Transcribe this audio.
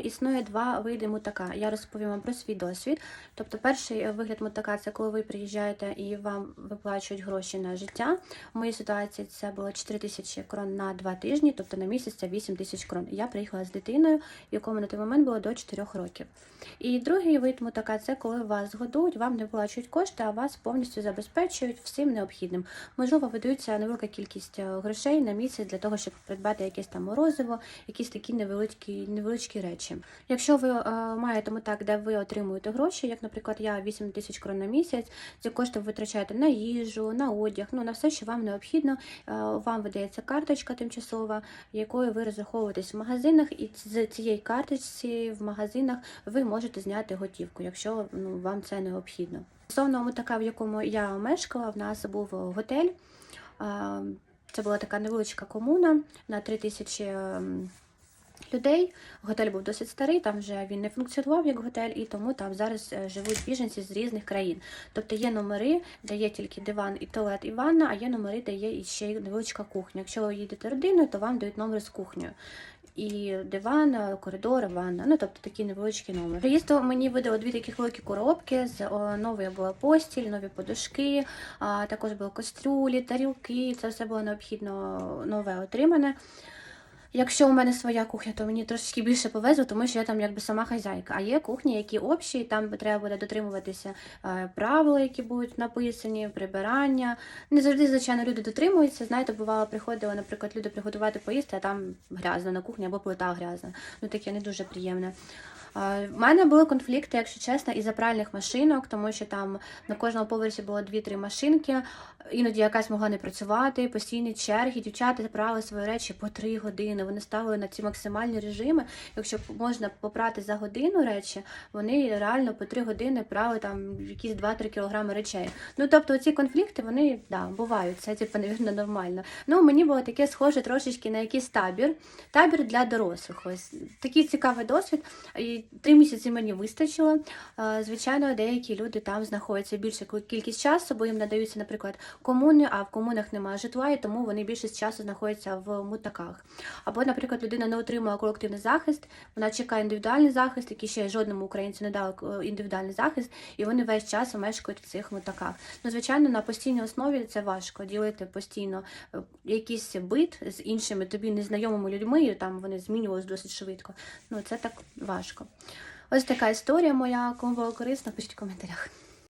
Існує два види мутака. Я розповім вам про свій досвід. Тобто, перший е, вигляд мутака це коли ви приїжджаєте і вам виплачують гроші на життя. В моїй ситуації це було 4 тисячі крон на два тижні, тобто на місяць це 8 тисяч крон. Я приїхала з дитиною, якому на той момент було до 4 років. І другий вид мутака це коли вас годують, вам не виплачують кошти, а вас повністю забезпечують всім необхідним. Можливо, видаються невелика кількість е, грошей на місяць для того, щоб придбати якесь там морозиво, якісь такі невеличкі, невеличкі речі. Якщо ви е, маєте мутак, де ви отримуєте гроші, як, наприклад, я 8 тисяч крон на місяць, ці кошти ви витрачаєте на їжу, на одяг, ну на все, що вам необхідно. Е, вам видається карточка тимчасова, якою ви розраховуєтесь в магазинах, і з цієї карточці в магазинах ви можете зняти готівку, якщо ну, вам це необхідно. Стосовно мутака, в якому я мешкала, в нас був готель. Е, Це була така невеличка комуна на 3 тисячі ем, людей. Готель був досить старий, там вже він не функціонував як готель, і тому там зараз е, живуть біженці з різних країн. Тобто є номери, де є тільки диван і туалет, і ванна, а є номери, де є ще й невеличка кухня. Якщо ви їдете родиною, то вам дають номер з кухнею. І диван, е, коридор, ванна, ну тобто такі невеличкі номери. Приїзду мені видали дві такі великі коробки з о, новою була постіль, нові подушки, а також були кастрюлі, тарілки. Це все було необхідно нове отримане. Якщо у мене своя кухня, то мені трошки більше повезло, тому що я там якби сама хазяйка. А є кухні, які общі, і там треба буде дотримуватися е, правил, які будуть написані, прибирання. Не завжди, звичайно, люди дотримуються. Знаєте, бувало, приходили, наприклад, люди приготувати поїсти, а там грязно на кухні або плита грязна. Ну таке не дуже приємне. Е, В мене були конфлікти, якщо чесно, із-за пральних машинок, тому що там на кожному поверсі було 2-3 машинки, іноді якась могла не працювати, постійні черги. Дівчата прали свої речі по 3 години. Вони ставили на ці максимальні режими. Якщо можна попрати за годину речі, вони реально по 3 години прали там якісь 2-3 кілограми речей. Ну тобто ці конфлікти вони да, бувають. Це типу, навірно, нормально. Ну мені було таке схоже трошечки на якийсь табір. Табір для дорослих. Ось такий цікавий досвід. І три місяці мені вистачило. Звичайно, деякі люди там знаходяться більше кількість часу, бо їм надаються, наприклад, комуни, а в комунах немає житла, і тому вони більшість часу знаходяться в мутаках. Або, наприклад, людина не отримала колективний захист, вона чекає індивідуальний захист, який ще жодному українцю не дали е, індивідуальний захист, і вони весь час мешкають в цих мутаках. Ну, звичайно, на постійній основі це важко ділити постійно е, якийсь бит з іншими тобі незнайомими людьми, і там вони змінювалися досить швидко. Ну, це так важко. Ось така історія моя. Кому було корисно, пишіть в коментарях.